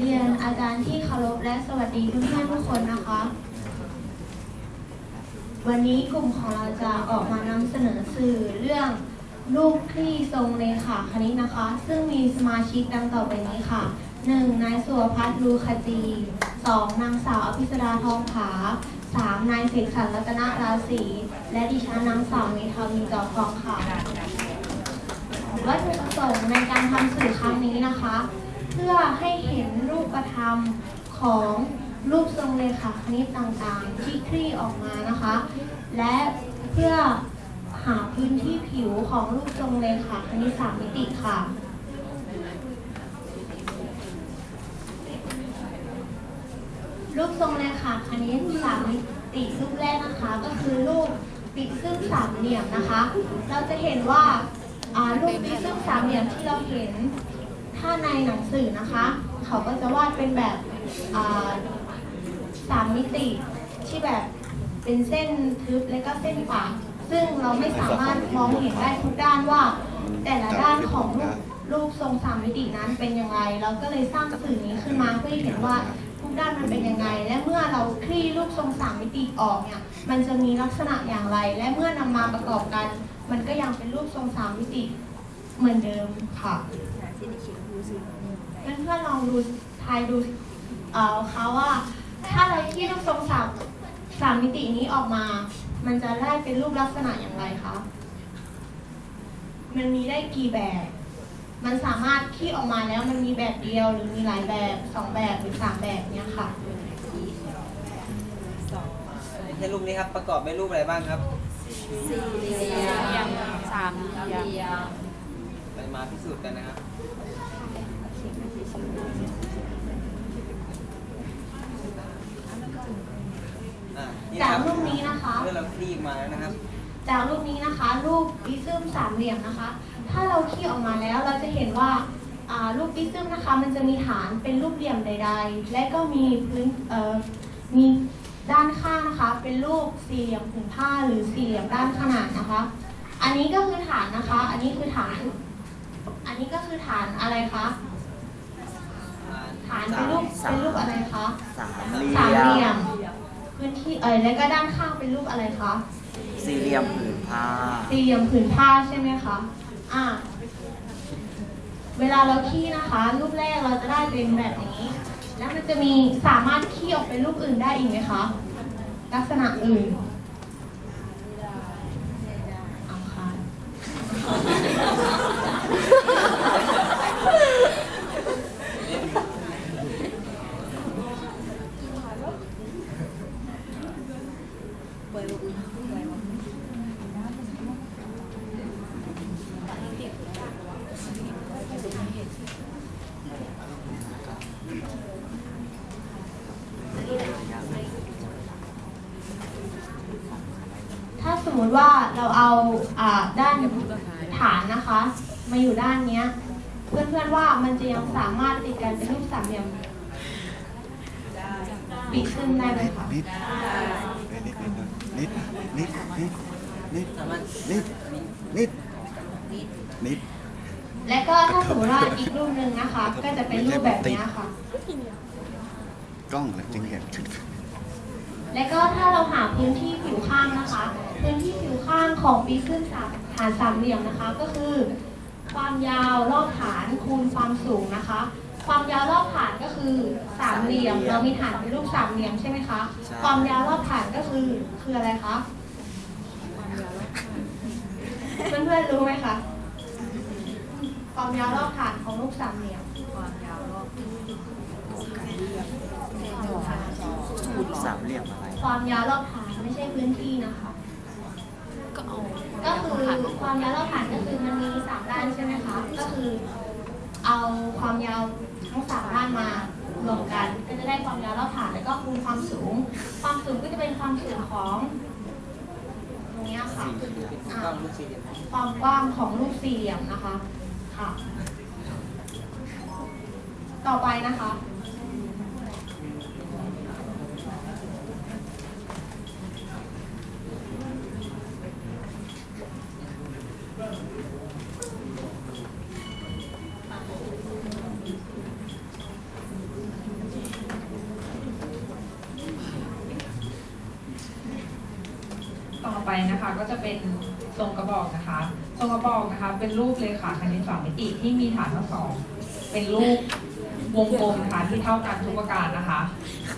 เรียนอาจารย์ที่เคารพและสวัสดีเพื่อนๆทุกคนนะคะ วันนี้กลุ่มของเราจะออกมานำเสนอสื่อเรื่องรูปคลี่ทรงเลขาคณิตนะคะ ซึ่งมีสมาชิกดังต่อไปนี้ค่ะ 1. นายสุวพัฒน์ลูคจี 2. นางสาวอภิสดาทองผา 3. นายเสกสรรรัตนราศีและดิฉันนางสาวเมธาวีจอทองค่ะวัตถุประสงค์ในการทำสื่อครั้งนี้นะคะ พื่อให้เห็นรูปธรรมของรูปทรงเลขาคณิตต่างๆ ที่คลี่ออกมานะคะ และเพื่อหาพื้นที่ผิวของรูปทรงเลขาคณิตสามมิติค่ะรูปทรงเลขาคณิตสามมิติรูปแรกนะคะก็คือรูปปิกซึ่งสามเหลี่ยมนะคะ เราจะเห็นว่ารูปปิกซึ่งสามเหลี่ยมที่เราเห็น ถ้าในหนังสือนะคะ เขาก็จะวาดเป็นแบบสามมิติที่แบบเป็นเส้นทึบและก็เส้นปากซึ่งเราไม่สามารถมองเห็นได้ทุกด้านว่า แต่ละด้านของรูปรูปทรงสามมิตินั้นเป็นยังไง เราก็เลยสร้างสื่อนี้ขึ้นมาเพื่อให้เห็นว่าทุกด้านมันเป็นยังไง และเมื่อเราคลี่รูปทรงสามมิติออกเนี่ยมันจะมีลักษณะอย่างไร และเมื่อนำมาประกอบกัน มันก็ยังเป็นรูปทรงสามมิติเหมือนเดิมค่ะ เพื่อนๆลองดูทายดูเอ่อเขาว่า ถ้าเราที่รูปทรงสามสามมิตินี้ออกมา มันจะได้เป็นรูปลักษณะอย่างไรคะ มันมีได้กี่แบบ มันสามารถคี่ออกมาแล้วมันมีแบบเดียวหรือมีหลายแบบสองแบบหรือสามแบบเนี้ยค่ะ ในรูปนี้ครับประกอบด้วยรูปอะไรบ้างครับสี่เหลี่ยมสามเหลี่ยมไปมาพิสูจน์กันนะครับ จากนะคบรูปนี้นะคะ เมื่อเราคลี่มาแล้วนะครับ จากรูปนี้นะคะ รูปปิซึมสามเหลี่ยมนะคะ ถ้าเราคี่ออกมาแล้วเราจะเห็นว่าอ่ารูปปิซึมนะคะ มันจะมีฐานเป็นรูปเหลี่ยมใด ๆ และก็มีพื้นเอ่อมีด้านข้างนะคะ เป็นรูปสี่เหลี่ยมผืนผ้าหรือสี่เหลี่ยมด้านขนานนะคะ อันนี้ก็คือฐานนะคะ อันนี้คือฐาน อันนี้ก็คือฐานอะไรคะฐานเป็นรูปเป็นรูปอะไรคะสามสามเหเหลี่ลี่ยยมม พื้นที่เอ่ยแล้วก็ด้านข้างเป็นรูปอะไรคะสี่เหลี่ยมผืนผ้า สี่เหลี่ยมผืนผ้าใช่ไหมคะอ่าเวลาเราขี้นะคะ รูปแรกเราจะได้เป็นแบบนี้ แล้วมันจะมีสามารถขี้ออกเป็นรูปอื่นได้อีกไหมคะลักษณะอื่นเอาค่ะ ถ้าส มมติว่าเราเอาอ่าด้านฐานนะคะ มาอยู่ด้านเนี้ย เพื่อนๆว่ามันจะยังสามารถติดกันเป็นรูปสามเหลี่ยมปิดขึ้นได้ไหมคะนิดนิดนิดนิดนิดสามารถนิดนิดนิดและก็ถ้าสมมติว่าอีกรูปหนึ่งนะคะ ก็จะเป็นรูปแบบนี้ค่ะกล้องเลยจริงๆและก็ถ้าเราหาพื้นที่ผิวข้างนะคะ พื้นที่ผิวข้างของปีขึ้นสามฐานสามเหลี่ยมนะคะ ก็คือ ความยาวรอบฐานคูณความสูงนะคะ ความยาวรอบฐานก็คือสามเหลี่ยม เรามีฐานเป็นรูปสามเหลี่ยมใช่ไหมคะ ความยาวรอบฐานก็คือคืออะไรคะเพื่อนๆรู้ไหมคะความยาวรอบฐานของรูปสามเหลี่ยมสามเหลี่ยมอะไร ความยาวรอบฐานไม่ใช่พื้นที่นะคะ ก็เอาก็คือความยาวรอบฐานก็คือมันมีสามด้านใช่ไหมคะ ก็คือเอาความยาวทั้งสามด้านมารวมกัน ก็จะได้ความยาวรอบฐานแล้วก็คูณความสูง ความสูงก็จะเป็นความสูงของตรงเนี้ยค่ะถูกต้องรูปสี่เหลี่ยมความกว้างของรูปสี่เหลี่ยมนะคะค่ะ ต่อไปนะคะ ก็ จะเป็นทรงกระบอกนะคะ ทรงกระบอกนะคะ เป็นรูปเลยค่ะคณิตสามมิติที่มีฐานทั้งสอง เป็นรูปวงกลมนะคะที่เท่ากันทุกประการนะคะ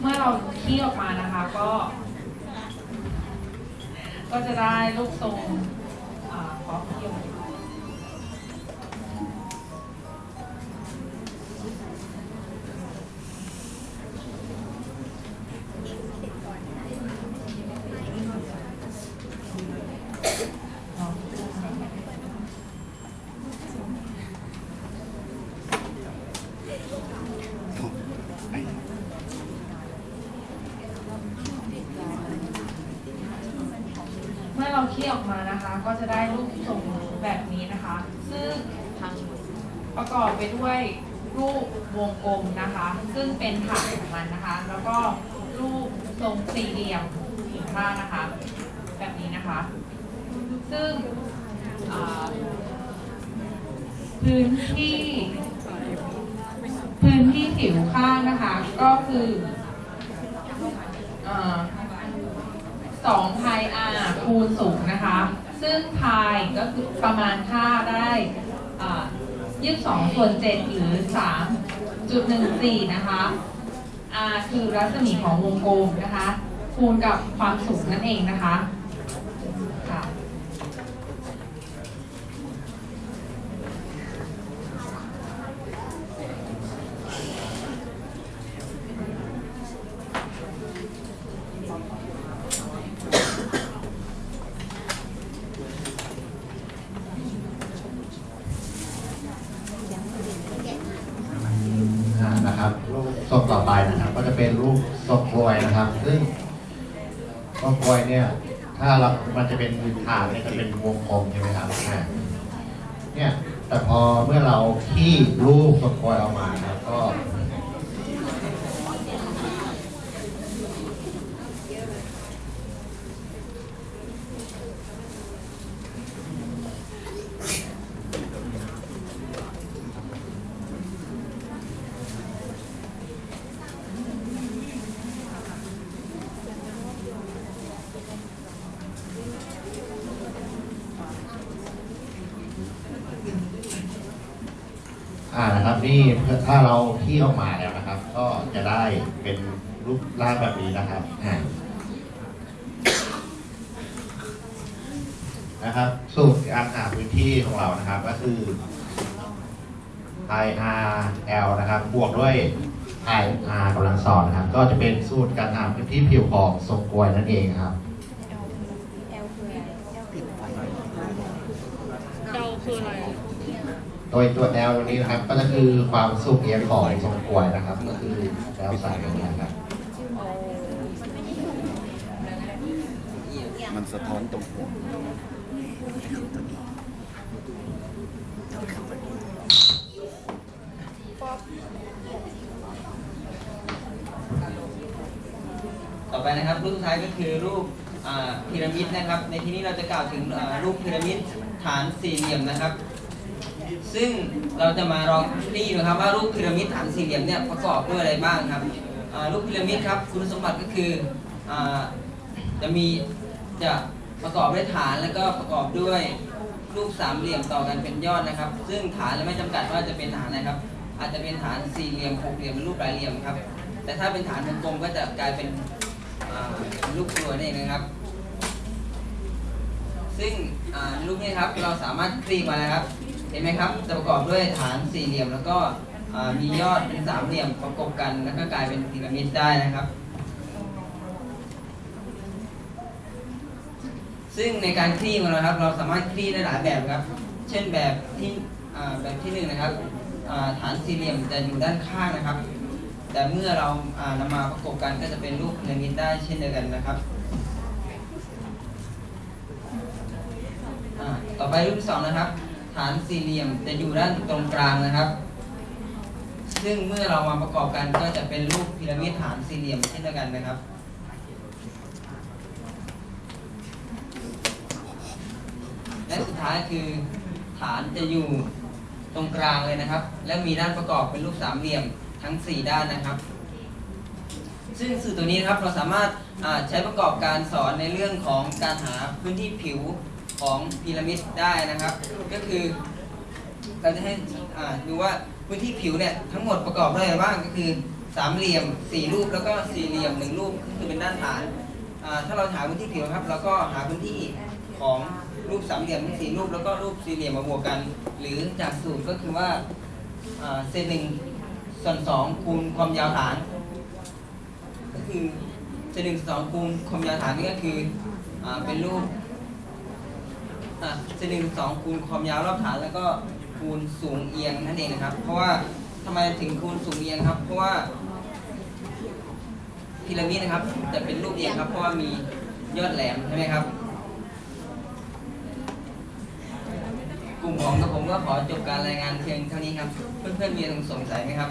เมื่อเราคี่ออกมานะคะก็ ก็จะได้รูปทรงอ่าขอเกี่ยว เราเคี่ยวออกมานะคะ ก็จะได้รูปทรงแบบนี้นะคะ ซึ่งประกอบไปด้วยรูปวงกลมนะคะ ซึ่งเป็นฐานของมันนะคะ แล้วก็รูปทรงสี่เหลี่ยมผืนผ้านะคะ แบบนี้นะคะ ซึ่งพื้นที่พื้นที่ผิวข้างนะคะ ก็คืออ่าสองพายอา คูณสูงนะคะ ซึ่งพายก็คือประมาณค่าได้ยี่สองส่วนเจ็ดหรือสามจุดหนึ่งสี่นะคะ R คือรัศมีของวงกลมนะคะ คูณกับความสูงนั่นเองนะคะ อ่านะครับรูปทรง ต่อไปนะครับ ก็จะเป็นรูปทรงกลวยนะครับ ซึ่งทรงกลวยเนี่ย ถ้าเรามันจะเป็นฐานเนี่ยจะเป็นวงกลมใช่ไหมครับเนี่ยแต่พอเมื่อเราขี้รูปทรงกลวยออกมานะครับก็ อ่านะครับนี่ถ้าเราขี้ออกมาแล้วนะครับ ก็จะได้เป็นรูปร่างแบบนี้นะครับอ่านะครับสูตรการหาพื้นที่ของเรานะครับก็คือ i r l นะครับ บวกด้วย i r กำลังสองนะครับ ก็จะเป็นสูตรการหาพื้นที่ผิวของทรงกลวยนั่นเองครับ เราคืออะไร โดยตัว L ตรงนี้นะครับ ก็จะคือความสุกเอียงของทรงกลวยนะครับ ก็คือ L สายตรงนี้นะครับ มันสะท้อนตรงหัวต่อไปนะครับรูปสุดท้ายก็คือรูปอ่าพีระมิดนะครับ ในที่นี้เราจะกล่าวถึงอ่ารูปพีระมิดฐานสี่เหลี่ยมนะครับ ซึ่งเราจะมาลองนี่นะครับว่ารูปพีระมิดฐานสี่เหลี่ยมเนี่ยประกอบด้วยอะไรบ้างครับรูปพีระมิดครับคุณสมบัติก็คืออจะมีจะประกอบด้วยฐานแล้วก็ประกอบด้วยรูปสามเหลี่ยมต่อกันเป็นยอดนะครับ ซึ่งฐานไม่จำกัดว่าจะเป็นฐานนะครับ อาจจะเป็นฐานสี่เหลี่ยมหกเหลี่ยมหรือรูปหลายเหลี่ยมครับ แต่ถ้าเป็นฐานวงกลมก็จะกลายเป็นอ่าลูกกลวยนี่นเองนะครับ ซึ่งรูปนี้ครับเราสามารถคลีมาแล้วครับ เห็นไหมครับ จะประกอบด้วยฐานสี่เหลี่ยมแล้วก็มียอดเป็นสามเหลี่ยมประกบกันแล้วก็กลายเป็นพีระมิดได้นะครับ ซึ่งในการคลี่ของเราครับ เราสามารถคลี่ได้หลายแบบครับ เช่นแบบที่แบบที่หนึ่งนะครับฐานสี่เหลี่ยมจะอยู่ด้านข้างนะครับ แต่เมื่อเราานำมาประกบกันก็จะเป็นรูปพีระมิดได้เช่นเดียวกันนะครับต่อไปรูปที่สองนะครับ ฐานสี่เหลี่ยมจะอยู่ด้านตรงกลางนะครับ ซึ่งเมื่อเรามาประกอบกันก็จะเป็นรูปพีระมิดฐานสี่เหลี่ยมเช่นเดียวกันนะครับ และสุดท้ายคือฐานจะอยู่ตรงกลางเลยนะครับ และมีด้านประกอบเป็นรูปสามเหลี่ยมทั้ง 4 ด้านนะครับ ซึ่งสื่อตัวนี้นะครับเราสามารถใช้ประกอบการสอนในเรื่องของการหาพื้นที่ผิว ของพีระมิดได้นะครับ ก็คือเราจะให้ดูว่าพื้นที่ผิวเนี่ยทั้งหมดประกอบด้วยอะไรบ้างก็คือสามเหลี่ยมสี่รูปแล้วก็สี่เหลี่ยมหนึ่งรูปก็คือเป็นด้านฐานถ้าเราหาพื้นที่ผิวครับ เราก็หาพื้นที่ของรูปสามเหลี่ยมทั้งสี่รูปแล้วก็รูปสี่เหลี่ยมมาบวกกัน หรือจากสูตรก็คือว่าเศษหนึ่งส่วนสองคูณความยาวฐาน ก็คือเศษหนึ่งส่วนสองคูณความยาวฐานนี่ก็คืออเป็นรูป เศษหนึ่งสองคูณความยาวรอบฐานแล้วก็คูณสูงเอียงนั่นเองนะครับ เพราะว่าทำไมถึงคูณสูงเอียงครับ เพราะว่าพีระมิดนะครับจะเป็นรูปเอียงครับเพราะว่ามียอดแหลมใช่ไหมครับ กลุ่มของกับผมก็ขอจบการรายงานเพียงเท่านี้ครับ เพื่อนๆมีอะไรสงสัยไหมครับ